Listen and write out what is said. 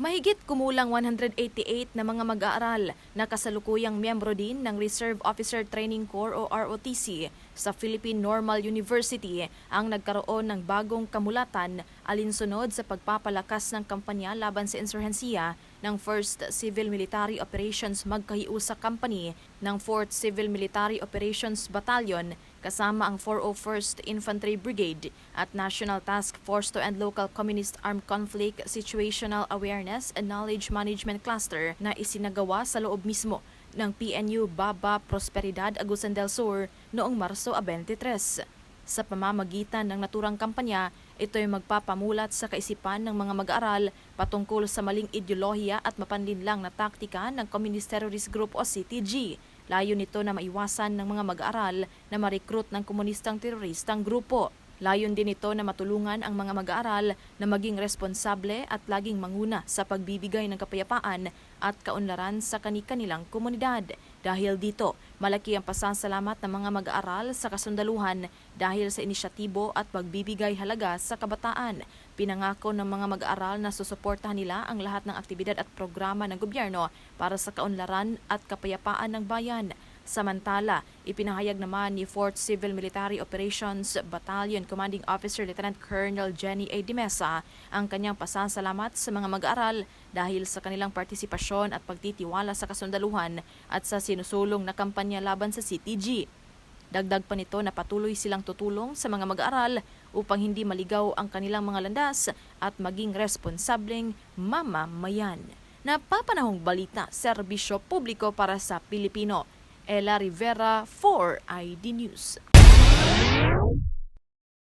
Mahigit kumulang 188 na mga mag-aaral na kasalukuyang miyembro din ng Reserve Officer Training Corps o ROTC sa Philippine Normal University ang nagkaroon ng bagong kamulatan alinsunod sa pagpapalakas ng kampanya laban sa insurhensiya ng 1st Civil Military Operations Magkahiusa Company ng 4th Civil Military Operations Battalion kasama ang 401st Infantry Brigade at National Task Force to End Local Communist Armed Conflict Situational Awareness and Knowledge Management Cluster na isinagawa sa loob mismo ng PNU Baba Prosperidad Agusan del Sur noong Marso 23. Sa pamamagitan ng naturang kampanya, ito ay magpapamulat sa kaisipan ng mga mag-aaral patungkol sa maling ideolohiya at mapanlinlang na taktika ng Communist Terrorist Group o CTG. Layo nito na maiwasan ng mga mag-aaral na ma-recruit ng komunistang teroristang grupo. Layon din ito na matulungan ang mga mag-aaral na maging responsable at laging manguna sa pagbibigay ng kapayapaan at kaunlaran sa kani-kanilang komunidad. Dahil dito, malaki ang pasasalamat ng mga mag-aaral sa kasundaluhan dahil sa inisyatibo at pagbibigay halaga sa kabataan. Pinangako ng mga mag-aaral na susuportahan nila ang lahat ng aktibidad at programa ng gobyerno para sa kaunlaran at kapayapaan ng bayan. Samantala, ipinahayag naman ni 4th Civil Military Operations Battalion Commanding Officer Lieutenant Colonel Jenny A. Dimesa ang kanyang pasasalamat sa mga mag-aaral dahil sa kanilang partisipasyon at pagtitiwala sa kasundaluhan at sa sinusulong na kampanya laban sa CTG. Dagdag pa nito na patuloy silang tutulong sa mga mag-aaral upang hindi maligaw ang kanilang mga landas at maging responsableng mamamayan. Napapanahong balita, serbisyo publiko para sa Pilipino. Ella Rivera for ID News.